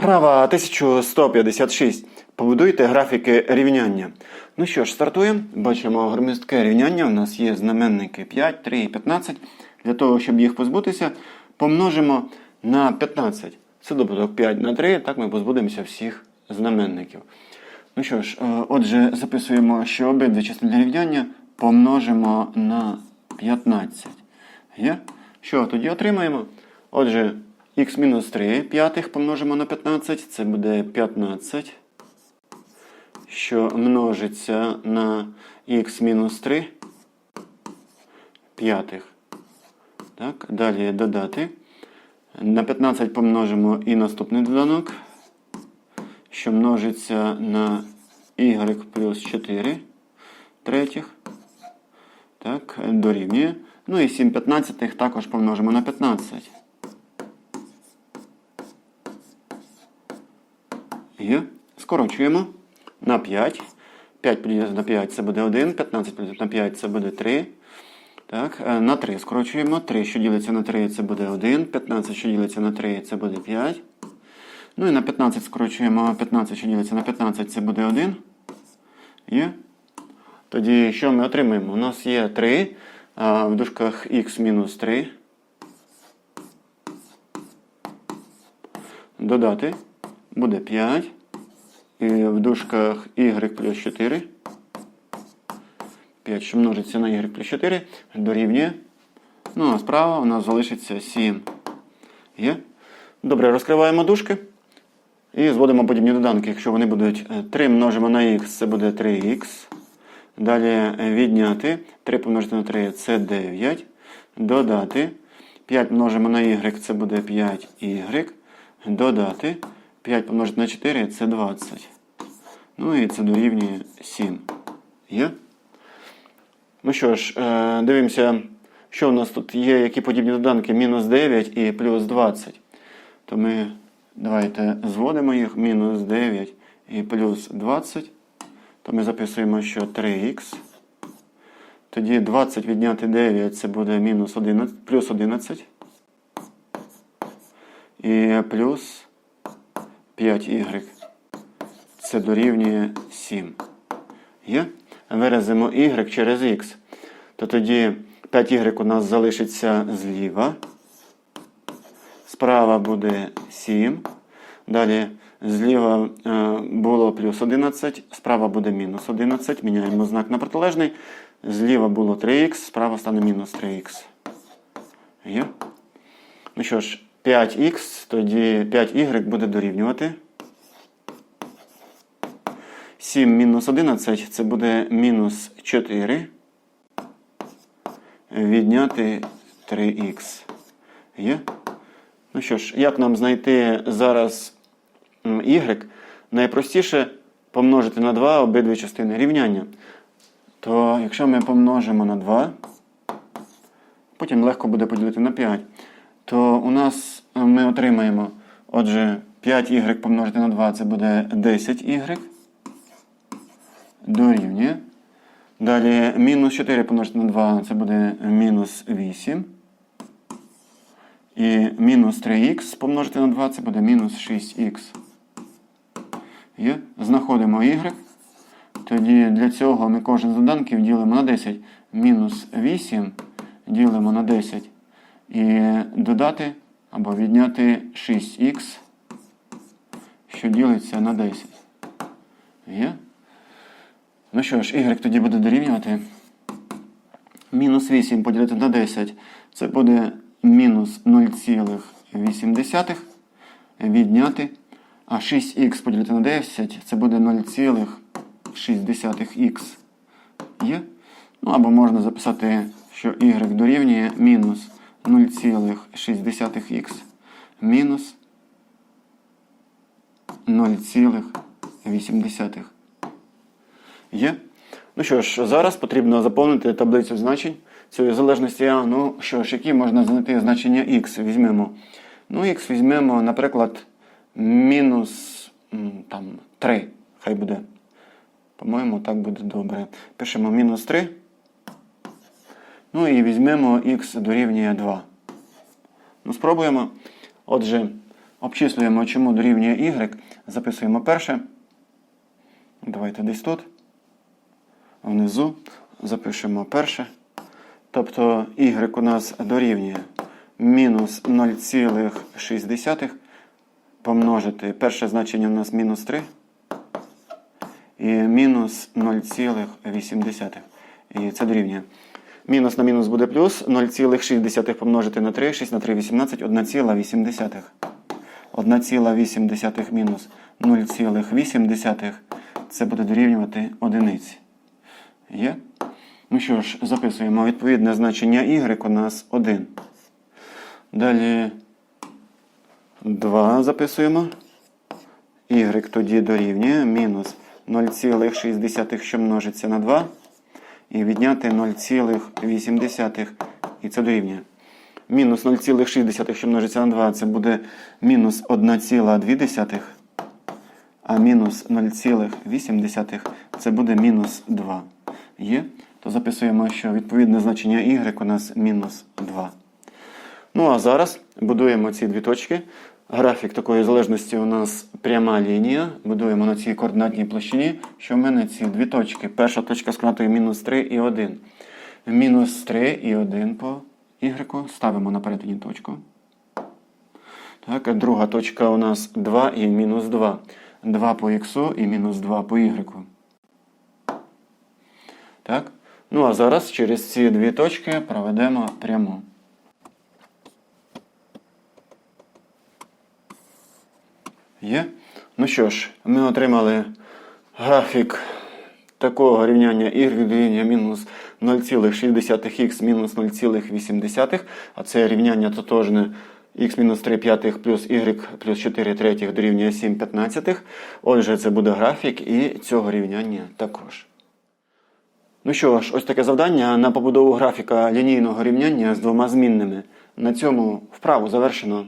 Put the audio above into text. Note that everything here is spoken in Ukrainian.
Вправа 1156. Побудуйте графіки рівняння. Ну що ж, стартуємо. Бачимо громістке рівняння. У нас є знаменники 5, 3 і 15. Для того, щоб їх позбутися, помножимо на 15. Це добуток 5 на 3, так ми позбудемося всіх знаменників. Ну що ж, е, отже, записуємо, що обидві частини рівняння помножимо на 15. Є? Що тоді отримаємо? Отже, х-3 п'ятих помножимо на 15, це буде 15, що множиться на х-3 п'ятих. Так, далі додати. На 15 помножимо і наступний доданок, що множиться на y плюс 4 третіх. Так, дорівнює. Ну і 7 п'ятнадцятих також помножимо на 15. Є. Скорочуємо на 5. 5 поділити на 5 це буде 1, 15 поділити на 5 це буде 3. Так, е, на 3 скорочуємо. 3, що ділиться на 3, це буде 1. 15, що ділиться на 3, це буде 5. Ну і на 15 скорочуємо. 15, що ділиться на 15, це буде 1. Є. Тоді що ми отримаємо? У нас є 3, а в дужках мінус 3. Додати буде 5. І в дужках y плюс 4. 5, що множиться на y плюс 4, дорівнює. Ну, а справа у нас залишиться 7. Є? Добре, розкриваємо дужки. І зводимо подібні доданки. Якщо вони будуть 3 множимо на х, це буде 3х. Далі е, відняти 3 помножити на 3 це 9. Додати 5 множимо на y, це буде 5y. Додати 5 помножити на 4 це 20. Ну і це дорівнює 7. Є? Ну що ж, е, дивимося, що у нас тут є, які подібні доданки мінус 9 і плюс 20. То ми давайте зводимо їх мінус 9 і плюс 20. То ми записуємо, що 3х. Тоді 20 відняти 9 це буде мінус 11, плюс 11. І плюс 5y. Це дорівнює 7. Є? Виразимо y через x. То тоді 5y у нас залишиться зліва. Справа буде 7. Далі зліва е, було плюс 11, справа буде мінус 11. Міняємо знак на протилежний. Зліва було 3х, справа стане мінус 3х. Є? Ну що ж, 5х, тоді 5y буде дорівнювати. 7 мінус 11 це буде мінус 4. Відняти 3х. Є? Ну що ж, як нам знайти зараз y? Найпростіше помножити на 2 обидві частини рівняння. То якщо ми помножимо на 2, потім легко буде поділити на 5, то у нас ми отримаємо, отже, 5y помножити на 2 це буде 10y. Дорівнює. Далі мінус 4 помножити на 2 це буде мінус 8. І мінус 3х помножити на 2 це буде мінус 6х. Є? Знаходимо y. Тоді для цього ми кожен з доданків ділимо на 10. Мінус 8 ділимо на 10. І додати або відняти 6х, що ділиться на 10. Є? Ну що ж, y тоді буде дорівнювати. Мінус 8 поділити на 10. Це буде мінус 0,8 відняти. А 6х поділити на 10 це буде 0,6х. Є? Ну або можна записати, що y дорівнює мінус 0,6х мінус 0,8. Є? Ну що ж, зараз потрібно заповнити таблицю значень цієї залежності. А. Ну що ж, які можна знайти значення x візьмемо. Ну, x візьмемо, наприклад, мінус там, 3. Хай буде. По-моєму, так буде добре. Пишемо мінус 3. Ну і візьмемо x дорівнює 2. Ну, спробуємо. Отже, Обчислюємо, чому дорівнює y. Записуємо перше. Давайте десь тут. Внизу запишемо перше. Тобто y у нас дорівнює мінус 0,6 помножити. Перше значення у нас мінус 3 і мінус 0,8. І це дорівнює. Мінус на мінус буде плюс 0,6 помножити на 3, 6 на 3, 18, 1,8. 1,8 мінус 0,8 це буде дорівнювати одиниці. Є? Ну що ж, записуємо відповідне значення y у нас 1. Далі 2 записуємо. Y тоді дорівнює мінус 0,6, що множиться на 2. І відняти 0,8. І це дорівнює. Мінус 0,6, що множиться на 2, це буде мінус 1,2. А мінус 0,8 це буде мінус 2. Є? То записуємо, що відповідне значення y у нас мінус 2. Ну а зараз будуємо ці дві точки. Графік такої залежності у нас пряма лінія. Будуємо на цій координатній площині, що в мене ці дві точки. Перша точка з мінус 3 і 1. Мінус 3 і 1 по y ставимо на перетині точку. Так, друга точка у нас 2 і мінус 2. 2 по х і мінус 2 по y. Так? Ну а зараз через ці дві точки проведемо пряму. Є? Ну що ж, ми отримали графік такого рівняння y дорівнює мінус 0,6х мінус 0,8, а це рівняння тотожне х мінус 3 п'ятих плюс y плюс 4 третіх дорівнює 7 п'ятнадцятих. Отже, це буде графік і цього рівняння також. Ну що ж, ось таке завдання на побудову графіка лінійного рівняння з двома змінними. На цьому вправу завершено.